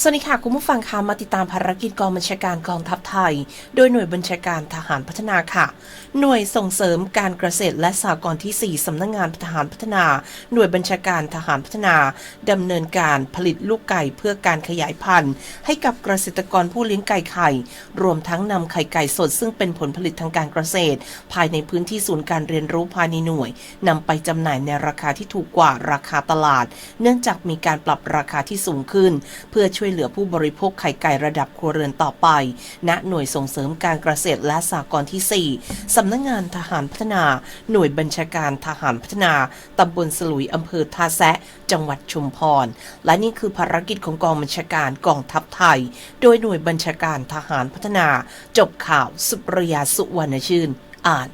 สวัสดีค่ะคุณผู้ฟังคะมาติดตามภารกิจกองบัญชาการกองทัพไทย โดยหน่วยบัญชาการทหารพัฒนาค่ะ หน่วยส่งเสริมการเกษตรและสหกรณ์ที่ 4 สำนักงงานทหารพัฒนา หน่วยบัญชาการทหารพัฒนาดำเนินการผลิตลูกไก่เพื่อการขยายพันธุ์ ให้กับเกษตรกรผู้เลี้ยงไก่ไข่ รวมทั้งนำไข่ไก่สดซึ่งเป็นผลผลิตทางการเกษตร ภายในพื้นที่ศูนย์การเรียนรู้ภายในหน่วยนำไปจำหน่ายในราคาที่ถูกกว่าราคาตลาด เนื่องจากมีการปรับราคาที่สูงขึ้น เพื่อช่วยเหลือผู้บริโภคไข่ไก่ระดับครัวเรือนต่อไป ณ หน่วยส่งเสริมการเกษตรและสหกรณ์ที่ 4 สำนักงงานทหารพัฒนา หน่วยบัญชาการทหารพัฒนา ตำบลสลุยอำเภอท่าแซะ จังหวัดชุมพร และนี่คือภารกิจของกองบัญชาการกองทัพไทย โดยหน่วยบัญชาการทหารพัฒนา จบข่าวสุปรยาสุวรรณชื่น อ่าน